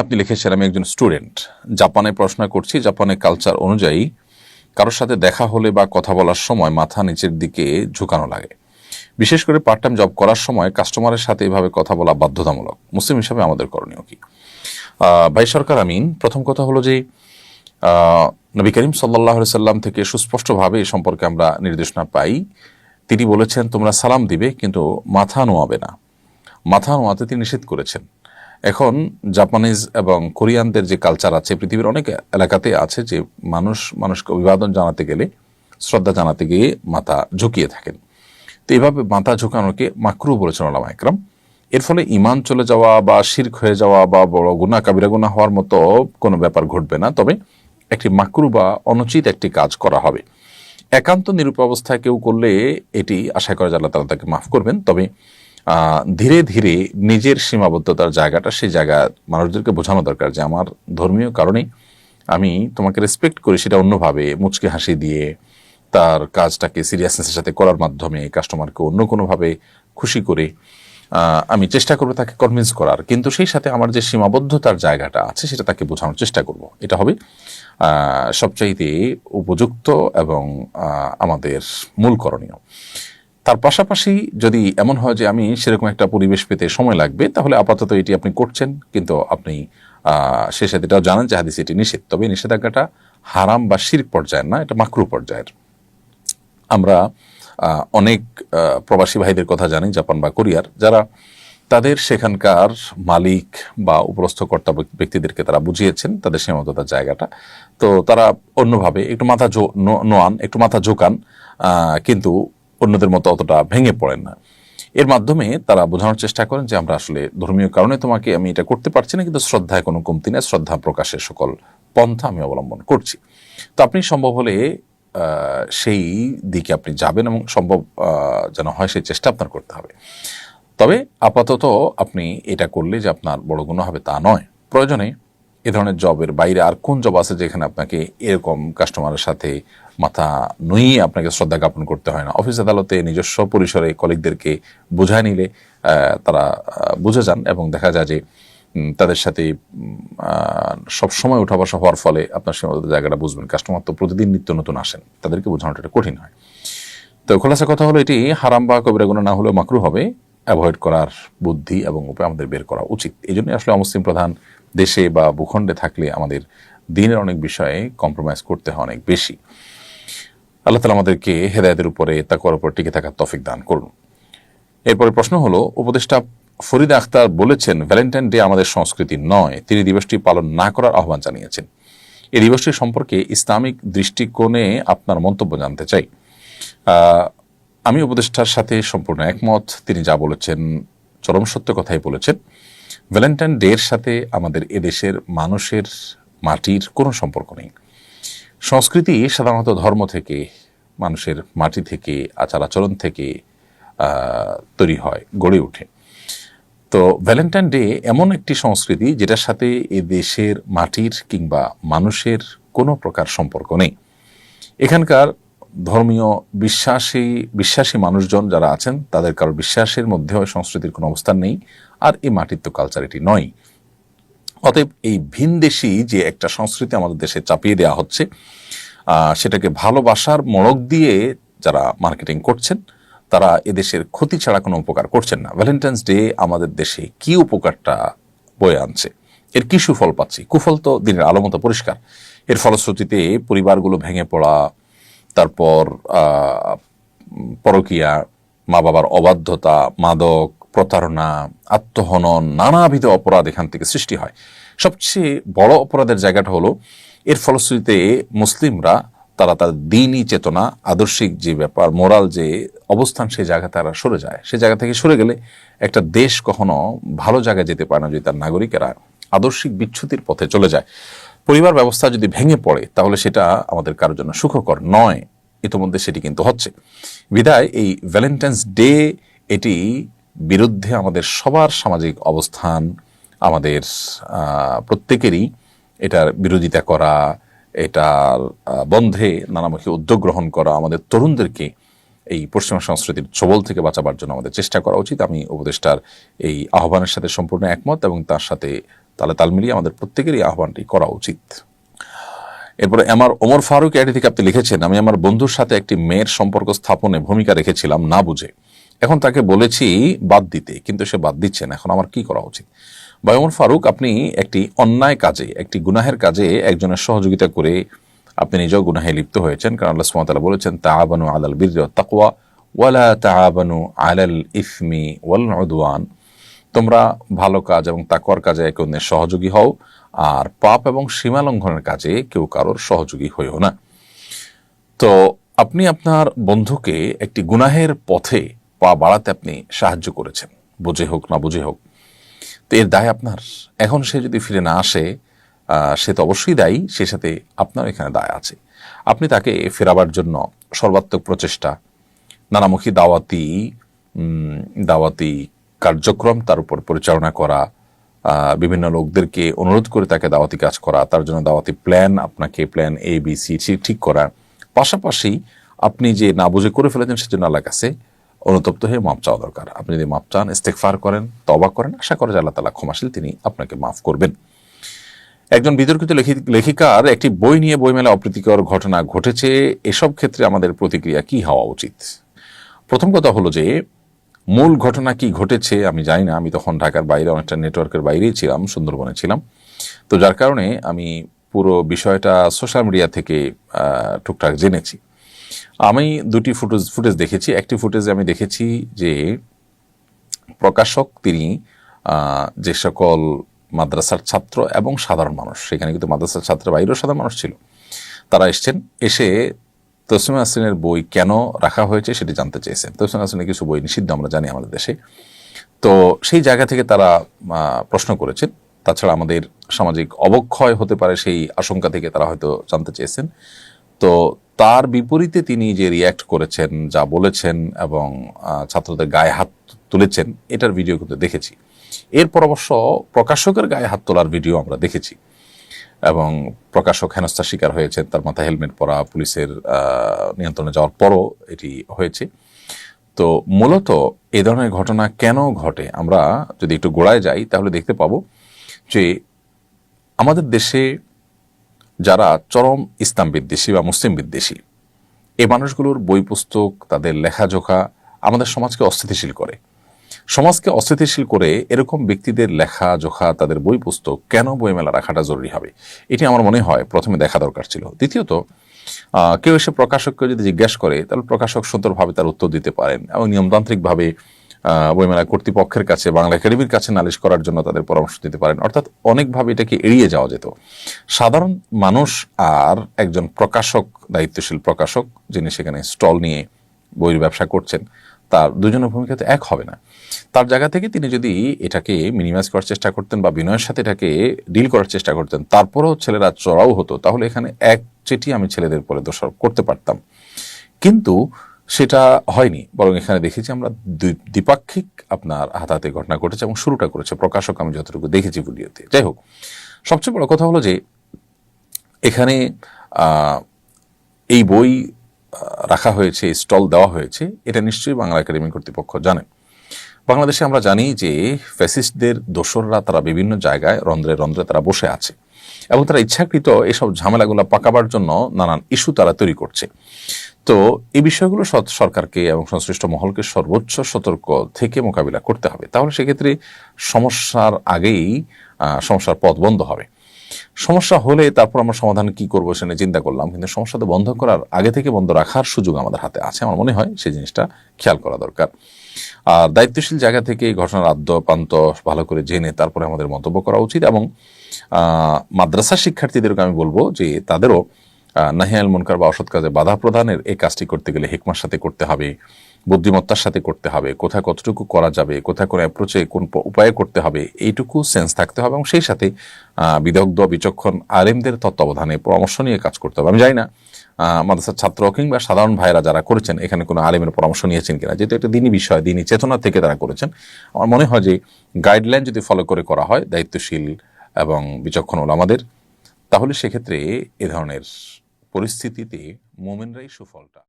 আপনি লিখেছেন, আমি একজন স্টুডেন্ট। জাপানে পড়াশোনা করছি, জাপানের কালচার অনুযায়ী কারোর সাথে দেখা হলে বা কথা বলার সময় মাথা নিচের দিকে ঝুঁকানো লাগে। বিশেষ করে পার্ট টাইম জব করার সময় কাস্টমারের সাথে এভাবে কথা বলা বাধ্যতামূলক। মুসলিম হিসাবে আমাদের করণীয় কি? ভাই সরকার, আমিন, প্রথম কথা হলো যে নবী করিম সাল্লাহ সাল্লাম থেকে সুস্পষ্টভাবে এ সম্পর্কে আমরা নির্দেশনা পাই। তিনি বলেছেন, তোমরা সালাম দিবে, কিন্তু মাথা নোয়াবে না। মাথা নোয়াতে তিনি নিষেধ করেছেন। এখন জাপানিজ এবং কোরিয়ানদের যে কালচার আছে, পৃথিবীর অনেক এলাকাতে আছে যে মানুষ, মানুষকে অভিবাদন জানাতে গেলে, শ্রদ্ধা জানাতে গিয়ে মাথা ঝুঁকিয়ে থাকেন। তো এইভাবে মাথা ঝুঁকানোকে মাকরু বলেছেন ওলামা একরাম। এর ফলে ইমান চলে যাওয়া বা শির্ক হয়ে যাওয়া বা বড় গুণা কাবিরা গুণা হওয়ার মতো কোনো ব্যাপার ঘটবে না। তবে একটি মাকরু বা অনুচিত একটি কাজ করা হবে। একান্ত নিরূপ অবস্থায় কেউ করলে এটি আশা করা যায় আল্লাহ তালা তাকে মাফ করবেন। তবে ধীরে ধীরে নিজের সীমাবদ্ধতার জায়গাটা, সেই জায়গা মানুষদেরকে বোঝানো দরকার যে আমার ধর্মীয় কারণে আমি তোমাকে রেসপেক্ট করি, সেটা অন্যভাবে মুচকে হাসি দিয়ে তার কাজটাকে সিরিয়াসনেসের সাথে করার মাধ্যমে কাস্টমারকে অন্য কোনোভাবে খুশি করে আমি চেষ্টা করব তাকে কনভিন্স করার। কিন্তু সেই সাথে আমার যে সীমাবদ্ধতার জায়গাটা আছে, সেটা তাকে বোঝানোর চেষ্টা করব। এটা হবে সবচাইতে উপযুক্ত এবং আমাদের মূল করণীয়। তার পাশাপাশি যদি এমন হয় যে আমি সেরকম একটা পরিবেশ পেতে সময় লাগবে, তাহলে আপাতত এটি আপনি করছেন, কিন্তু আপনি সে সাথে এটাও জানেন যে হাদিস এটি নিষেধ। তবে নিষেধাজ্ঞাটা হারাম বা শির পর্যায়ের না, এটা মাকরু পর্যায়ের। আমরা অনেক প্রবাসী ভাইদের কথা জানি, জাপান বা কোরিয়ার, যারা তাদের সেখানকার মালিক বা উপরস্থ কর্তা ব্যক্তিদেরকে তারা বুঝিয়েছেন, তাদের সীমাবদ্ধতার জায়গাটা। তো তারা অন্যভাবে একটু মাথা নোয়ান, একটু মাথা ঝোকান কিন্তু অন্যদের মতো অতটা ভেঙে পড়েন না। এর মাধ্যমে তারা বোঝানোর চেষ্টা করেন যে আমরা আসলে ধর্মীয় কারণে তোমাকে আমি এটা করতে পারছি না, কিন্তু শ্রদ্ধায় কোনো কমতি নেই, শ্রদ্ধা প্রকাশের সকল পন্থা আমি অবলম্বন করছি। তো আপনি সম্ভব হলে সেই দিকে আপনি যাবেন এবং সম্ভব যেন হয় সেই চেষ্টা আপনার করতে হবে। তবে আপাতত আপনি এটা করলে যে আপনার বড় গুণ হবে তা নয়। প্রয়োজনে এ ধরনের জবের বাইরে আর কোন জব আছে যেখানে আপনাকে এরকম কাস্টমারের সাথে মাথা নুইয়ে আপনাকে শ্রদ্ধা জ্ঞাপন করতে হয় না। অফিস আদালতে নিজস্ব পরিসরে কলিগদেরকে বোঝায় নিলে তারা বুঝে যান এবং দেখা যায় যে তাদের সাথে সব সময় উঠা বসা হওয়ার ফলে আপনার সীমাবদ্ধ জায়গাটা বুঝবেন। কাস্টমার তো প্রতিদিন নিত্য নতুন আসেন। তাদেরকে বোঝানোটা কঠিন হয়। তো খোলাসা কথা হলো এটি, হারাম বা কবিরা গুণা না হলেও মাকরু হবে। অ্যাভয়েড করার বুদ্ধি এবং উপায় আমাদের বের করা উচিত। এই জন্যই আসলে অমুসলিম প্রধান দেশে বা ভূখণ্ডে থাকলে আমাদের দিনের অনেক বিষয়ে কম্প্রোমাইজ করতে হয় অনেক বেশি। আল্লাহ তালা আমাদেরকে হেদায়তের উপরে তাকওয়ার উপর টিকে থাকার তফিক দান করুন। এরপরে প্রশ্ন হলো, উপদেষ্টা ফরিদা আখতার বলেছেন, ভ্যালেন্টাইন ডে আমাদের সংস্কৃতি নয়, তিনি দিবসটি পালন না করার আহ্বান জানিয়েছেন। এই দিবসটি সম্পর্কে ইসলামিক দৃষ্টিকোণে আপনার মন্তব্য জানতে চাই। আমি উপদেষ্টার সাথে সম্পূর্ণ একমত, তিনি যা বলেছেন চরম সত্য কথাই বলেছেন। ভ্যালেন্টাইন ডে এর সাথে আমাদের এদেশের মানুষের মাটির কোনো সম্পর্ক নেই। সংস্কৃতি সাধারণত ধর্ম থেকে, মানুষের মাটি থেকে, আচার আচরণ থেকে তৈরি হয়, গড়ে ওঠে। তো ভ্যালেন্টাইন ডে এমন একটি সংস্কৃতি যেটার সাথে এ দেশের মাটির কিংবা মানুষের কোনো প্রকার সম্পর্ক নেই। এখানকার ধর্মীয় বিশ্বাসী বিশ্বাসী মানুষজন যারা আছেন, তাদের কারও বিশ্বাসের মধ্যেও সংস্কৃতির কোনো অবস্থান নেই, আর এই মাটির তো কালচার এটি নয়। অতএব এই ভিনদেশি যে একটা সংস্কৃতি আমাদের দেশে চাপিয়ে দেওয়া হচ্ছে সেটাকে ভালোবাসার মোড়ক দিয়ে যারা মার্কেটিং করছেন, তারা এদেশের ক্ষতি ছাড়া কোনো উপকার করছেন না। ভ্যালেন্টাইন্স ডে আমাদের দেশে কি উপকারটা বয়ে আনছে? এর কি সুফল পাচ্ছি? কুফল তো দিনের আলো মতো পরিষ্কার। এর ফলশ্রুতিতে পরিবারগুলো ভেঙে পড়া, তারপর পরকিয়া মা বাবার অবাধ্যতা, মাদক প্রতারণা, আত্মহনন, নানাবিধ অপরাধ এখান থেকে সৃষ্টি হয়। সবচেয়ে বড় অপরাধের জায়গাটা হলো, এর ফলশ্রুতিতে মুসলিমরা, তারা তার দিনই চেতনা, আদর্শিক যে ব্যাপার, মোরাল যে অবস্থান সেই জায়গা তারা সরে যায়। সেই জায়গা থেকে সরে গেলে একটা দেশ কখনো ভালো জায়গায় যেতে পারে না যদি তার নাগরিকেরা আদর্শিক বিচ্ছুতির পথে চলে যায়। পরিবার ব্যবস্থা যদি ভেঙে পড়ে, তাহলে সেটা আমাদের কারোর জন্য সুখকর নয়। ইতিমধ্যে সেটি কিন্তু হচ্ছে। বিদায়, এই ভ্যালেন্টাইন্স ডে এটি বিরুদ্ধে আমাদের সবার সামাজিক অবস্থান, আমাদের প্রত্যেকেরই এটার বিরোধিতা করা, এটার বন্ধে নানামুখী উদ্যোগ গ্রহণ করা, আমাদের তরুণদেরকে এই পশ্চিমা সংস্কৃতির ছবল থেকে বাঁচাবার জন্য আমাদের চেষ্টা করা উচিত। আমি উপদেষ্টার এই আহ্বানের সাথে সম্পূর্ণ একমত এবং তার সাথে তালে তাল মিলিয়ে আমাদের প্রত্যেকেরই আহ্বানটি করা উচিত। এরপরে আমার ওমর ফারুক আইডি থেকে আপনি লিখেছেন, আমি আমার বন্ধুর সাথে একটি মেয়ের সম্পর্ক স্থাপনে ভূমিকা রেখেছিলাম না বুঝে। এখন তাকে বলেছি বাদ দিতে, কিন্তু সে বাদ দিচ্ছে না। এখন আমার কি করা উচিত? বা ওমর ফারুক, আপনি একটি অন্যায় কাজে, একটি গুনাহের কাজে একজনের সহযোগিতা করে আপনি নিজেও গুনাহে লিপ্ত হয়েছেন। কারণ আল্লাহ সুবহানাহু বলেছেন, তাআবানু আলাল বিররি ওয়াত তাকওয়া, ওয়ালা তাআবানু আলাল ইসমি ওয়াল উদওয়ান। তোমরা ভালো কাজ এবং তাকওয়ার কাজে একে অন্যের সহযোগী হও, আর পাপ এবং সীমা লঙ্ঘনের কাজে কেউ কারোর সহযোগী হইও না। তো আপনি আপনার বন্ধুকে একটি গুনাহের পথে পা বাড়াতে আপনি সাহায্য করেছেন। বুঝে হোক, না বুঝে হোক। তো এর দায় আপনার। এখন সে যদি ফিরে না আসে সে তো অবশ্যই দায়ী, সে সাথে আপনার এখানে দায় আছে। আপনি তাকে ফেরাবার জন্য সর্বাত্মক প্রচেষ্টা, নানামুখী দাওয়াতি দাওয়াতি কার্যক্রম, তার উপর পরিচালনা করা বিভিন্ন লোকদেরকে অনুরোধ করে তাকে দাওয়াতি কাজ করা, তার জন্য দাওয়াতি প্ল্যান আপনাকে প্ল্যান এ বি সি ঠিক করা। পাশাপাশি আপনি যে না বুঝে করে ফেলেছেন, সেজন্য আল্লাহ কাছে অনুতপ্ত হয়ে মাপ চাওয়া দরকার। আপনি যদি মাপ চান ইস্তেকফার করেন তবা করেন, আশা করে যে আল্লাহ তালা ক্ষমাশীল, তিনি আপনাকে মাফ করবেন। একজন বিতর্কিত লেখি- লেখিকার একটি বই নিয়ে বইমেলা অপ্রীতিকর ঘটনা ঘটেছে। এসব ক্ষেত্রে আমাদের প্রতিক্রিয়া কি হওয়া উচিত? প্রথম কথা হলো যে, মূল ঘটনা কি ঘটেছে আমি জানি না। আমি তখন ঢাকার বাইরে, অনেকটা নেটওয়ার্কের বাইরেই ছিলাম, সুন্দরবনে ছিলাম। তো যার কারণে আমি পুরো বিষয়টা সোশ্যাল মিডিয়া থেকে টুকটাক জেনেছি। আমি দুটি ফুটেজ ফুটেজ দেখেছি। একটি ফুটেজে আমি দেখেছি যে প্রকাশক তিনি যে সকল মাদ্রাসার ছাত্র এবং সাধারণ মানুষ, সেখানে কিন্তু মাদ্রাসার ছাত্র বাইরেও সাধারণ মানুষ ছিল, তারা এসছেন, এসে তসলিমা হাসিনের বই কেন রাখা হয়েছে সেটি জানতে চেয়েছেন। তসলিমা হাসিনের কিছু বই নিষিদ্ধ, আমরা জানি আমাদের দেশে। তো সেই জায়গা থেকে তারা প্রশ্ন করেছেন। তাছাড়া আমাদের সামাজিক অবক্ষয় হতে পারে সেই আশঙ্কা থেকে তারা হয়তো জানতে চেয়েছেন। তো তার বিপরীতে তিনি যে রিয়্যাক্ট করেছেন, যা বলেছেন এবং ছাত্রদের গায়ে হাত তুলেছেন, এটার ভিডিও কিন্তু দেখেছি। এরপর অবশ্য প্রকাশকের গায়ে হাত তোলার ভিডিও আমরা দেখেছি। এবং প্রকাশক হেনস্থার শিকার হয়েছেন, তার মাথায় হেলমেট পরা, পুলিশের নিয়ন্ত্রণে যাওয়ার পরও এটি হয়েছে। তো মূলত এ ধরনের ঘটনা কেন ঘটে? আমরা যদি একটু গোড়ায় যাই, তাহলে দেখতে পাবো যে আমাদের দেশে যারা চরম ইসলাম বিদ্বেষী বা মুসলিম বিদ্বেষী। এই মানুষগুলোর বই পুস্তক, তাদের লেখাজোখা আমাদের সমাজকে অস্থিতিশীল করে। সমাজকে অস্থিতিশীল করে এরকম ব্যক্তিদের লেখা জোখা তাদের বই পুস্তক কেন বইমেলা রাখাটা জরুরি হবে? এটি আমার মনে হয় প্রথমে দেখা দরকার ছিল। দ্বিতীয়ত কেউ এসে প্রকাশককে যদি জিজ্ঞেস করে, তাহলে প্রকাশক সুন্দরভাবে তার উত্তর দিতে পারেন এবং নিয়মতান্ত্রিকভাবে বইমেলা কর্তৃপক্ষের কাছে, বাংলা একাডেমির কাছে নালিশ করার জন্য তাদের পরামর্শ দিতে পারেন। অর্থাৎ অনেকভাবে এটাকে এড়িয়ে যাওয়া যেত। সাধারণ মানুষ আর একজন প্রকাশক, দায়িত্বশীল প্রকাশক, যিনি সেখানে স্টল নিয়ে বইয়ের ব্যবসা করছেন, তার দুজনের ভূমিকা তো এক হবে না। তার জায়গা থেকে তিনি যদি এটাকে মিনিমাইজ করার চেষ্টা করতেন বা বিনয়ের সাথে এটাকে ডিল করার চেষ্টা করতেন, তারপরেও ছেলেরা চড়াও হতো, তাহলে এখানে এক চেটি আমি ছেলেদের পরে দোষারোপ করতে পারতাম। কিন্তু সেটা হয়নি। বরং এখানে দেখেছি আমরা দ্বিপাক্ষিক আপনার হাতাহাতি ঘটনা ঘটেছে এবং শুরুটা করেছে। প্রকাশক আমি যতটুকু দেখেছি ভিডিওতে। যাই হোক, সবচেয়ে বড় কথা হলো যে এখানে এই বই রাখা হয়েছে, স্টল দেওয়া হয়েছে, এটা নিশ্চয়ই বাংলা একাডেমি কর্তৃপক্ষ জানেন বাংলাদেশে আমরা জানি যে ফ্যাসিস্টদের দোসররা তারা বিভিন্ন জায়গায়, রন্ধ্রে রন্ধ্রে তারা বসে আছে এবং তারা ইচ্ছাকৃত এসব ঝামেলাগুলো পাকাবার জন্য নানান ইস্যু তারা তৈরি করছে। তো এই বিষয়গুলো সরকারকে এবং সংশ্লিষ্ট মহলকে সর্বোচ্চ সতর্ক থেকে মোকাবিলা করতে হবে। তাহলে সেক্ষেত্রে সমস্যার আগেই সমস্যার পথ বন্ধ হবে। সমস্যা হলে তারপর আমরা সমাধান কি করব সে নিয়ে চিন্তা করলাম, কিন্তু সমস্যাটা বন্ধ করার, আগে থেকে বন্ধ রাখার সুযোগ আমাদের হাতে আছে। আমার মনে হয় সেই জিনিসটা খেয়াল করা দরকার। আর দায়িত্বশীল জায়গা থেকে এই ঘটনার আদ্য প্রান্ত ভালো করে জেনে তারপরে আমাদের মন্তব্য করা উচিত এবং মাদ্রাসা শিক্ষার্থীদেরকে আমি বলব যে তাদেরও নাহিয়াল মুনকার বা অসৎ কাজে বাধা প্রদানের এই কাজটি করতে গেলে হেকমার সাথে করতে হবে, বুদ্ধিমত্তার সাথে করতে হবে, কোথায় কতটুকু করা যাবে, কোথায় কোন অ্যাপ্রোচে কোন উপায়ে করতে হবে, এইটুকু সেন্স থাকতে হবে এবং সেই সাথে বিদগ্ধ, বিচক্ষণ, আলেমদের তত্ত্বাবধানে পরামর্শ নিয়ে কাজ করতে হবে। আমি জানি না মাদ্রাসার ছাত্র কিংবা সাধারণ ভাইরা যারা করেছেন, এখানে কোনো আলেমের পরামর্শ নিয়েছেন কিনা? যেহেতু একটা দিনই বিষয় দিনই চেতনা থেকে তারা করেছেন, আমার মনে হয় যে গাইডলাইন যদি ফলো করে করা হয়, দায়িত্বশীল এবং বিচক্ষণ ওলামাদের, তাহলে সেক্ষেত্রে এ ধরনের পরিস্থিতিতে মোমেনরাই সুফলটা।